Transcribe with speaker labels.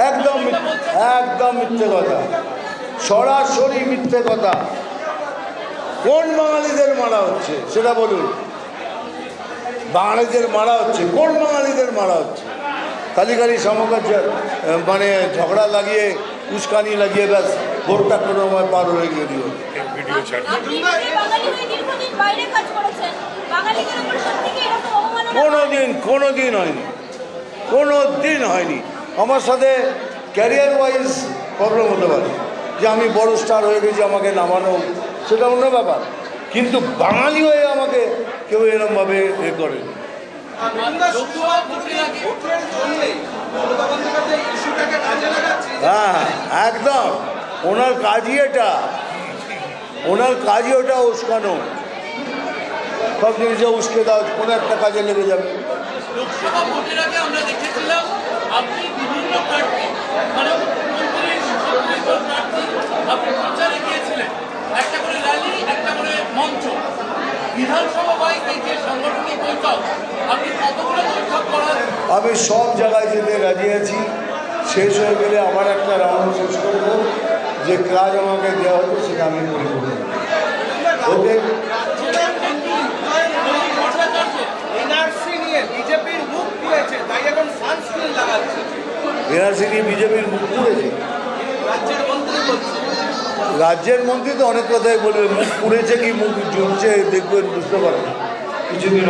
Speaker 1: একদম মিথ্যে- একদম মিথ্যে কথা। সরাসরি মিথ্যে কথা। কোন বাঙালিদের মারা হচ্ছে সেটা বলুন। বাঙালিদের মারা হচ্ছে কোন বাঙালিদের মারা হচ্ছে? খালি সমকাজ মানে ঝগড়া লাগিয়ে উস্কানি লাগিয়ে ব্যাস ভোটটা কোনো সময় পার হয়ে গিয়ে দিও। কোনো দিন কোনো দিন হয়নি। কোনো দিন হয়নি। আমার সাথে ক্যারিয়ার ওয়াইজ প্রবলেম হতে পারে। যে আমি বড় স্টার হয়ে গেছি, আমাকে নামানো, সেটা অন্য ব্যাপার। কিন্তু বাঙালি হয়ে আমাকে কেউ এরমভাবে এ করে হ্যাঁ একদম। ওনার কাজই এটা। ওনার কাজই ওটা, উস্কানো। সব জিনিসে উস্কে দাও, কোনো একটা কাজে লেগে যাবে।
Speaker 2: আপনি
Speaker 1: আমি সব জায়গায় যেতে রাজি আছি। শেষ হয়ে গেলে আবার একটা রাউন্ড শেষ করব। যে কাজ আমাকে দেওয়া হতো সেটা আমি করব
Speaker 3: এনআরসি নিয়ে বিজেপির মুখ পুড়েছে। রাজ্যের মন্ত্রী
Speaker 1: তো অনেক কথাই বলবে মুখ পুড়েছে কি মুখ জ্বলছে দেখবেন, বুঝতে পারবেন। কিছুদিন